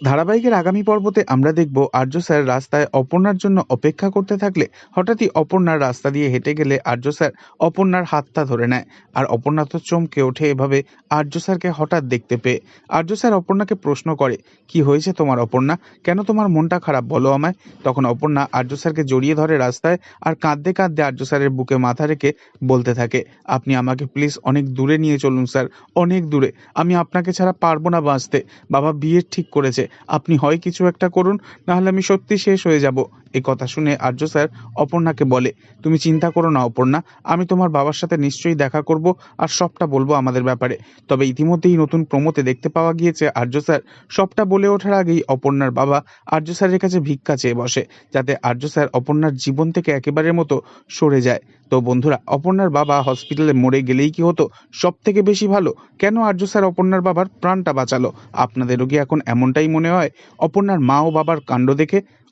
ধারাবাহিকের আগামী পর্বতে আমরা দেখব আর্য স্যার রাস্তায় অপর্ণার জন্য অপেক্ষা করতে থাকলে হঠাৎই অপর্ণার রাস্তা দিয়ে হেঁটে গেলে আর্য স্যার অপর্ণার হাতটা ধরে নেয়। আর অপর্ণা তো চমকে ওঠে এভাবে আর্য স্যারকে হঠাৎ দেখতে পেয়ে। আর্য স্যার অপর্ণাকে প্রশ্ন করে, কি হয়েছে তোমার অপর্ণা? কেন তোমার মনটা খারাপ? বলো আমায়। তখন অপর্ণা আর্য স্যারকে জড়িয়ে ধরে রাস্তায় আর কাঁদতে কাঁদতে আর্য স্যারের বুকে মাথা রেখে বলতে থাকে, আপনি আমাকে প্লিজ অনেক দূরে নিয়ে চলুন স্যার, অনেক দূরে। আমি আপনাকে ছাড়া পারব না বাঁচতে। বাবা বিয়ের ঠিক করেছে। আপনি হয় কিছু একটা করুন নাহলে আমি সত্যি শেষ হয়ে যাব। এই কথা শুনে আর্য স্যার অপর্ণাকে বলে, তুমি চিন্তা করো না অপর্ণা, আমি তোমার বাবার সাথে নিশ্চয়ই দেখা করব আর সবটা বলব আমাদের ব্যাপারে। তবে ইতিমধ্যেই নতুন প্রমোতে দেখতে পাওয়া গিয়েছে আর্য স্যার, সবটা বলে ওঠার আগেই অপর্ণার বাবা আর্য স্যারের কাছে ভিক্ষা চেয়ে বসে, যাতে আর্য স্যার অপর্ণার জীবন থেকে একেবারের মতো সরে যায়। তো বন্ধুরা, অপর্ণার বাবা হসপিটালে মরে গেলেই কি হতো? সব থেকে বেশি ভালো, কেন আর্য স্যার অপর্ণার বাবার প্রাণটা বাঁচালো? আপনাদেরও কি এখন এমনটাই মনে হয়? অপর্ণার মা ও বাবার কাণ্ড দেখে